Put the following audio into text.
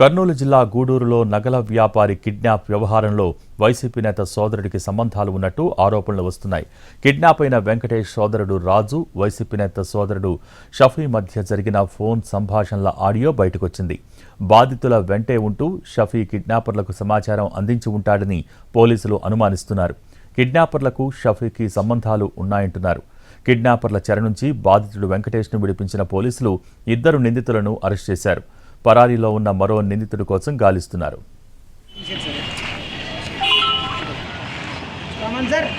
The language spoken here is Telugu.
కర్నూలు జిల్లా గూడూరులో నగల వ్యాపారి కిడ్నాప్ వ్యవహారంలో వైసీపీ నేత సోదరుడికి సంబంధాలు ఉన్నట్టు ఆరోపణలు వస్తున్నాయి. కిడ్నాప్ అయిన వెంకటేష్ సోదరుడు రాజు వైసీపీ నేత సోదరుడు షఫీ మధ్య జరిగిన ఫోన్ సంభాషణల ఆడియో బయటకొచ్చింది. బాధితుల వెంటే ఉంటూ షఫీ కిడ్నాపర్లకు సమాచారం అందించి ఉంటాడని పోలీసులు అనుమానిస్తున్నారు. కిడ్నాపర్లకు షఫీకి సంబంధాలు ఉన్నాయంటున్నారు. కిడ్నాపర్ల చెర నుంచి బాధితుడు వెంకటేష్ను విడిపించిన పోలీసులు ఇద్దరు నిందితులను అరెస్ట్ చేశారు. పరారీలో ఉన్న మరో నిందితుడి కోసం గాలిస్తున్నారు. సార్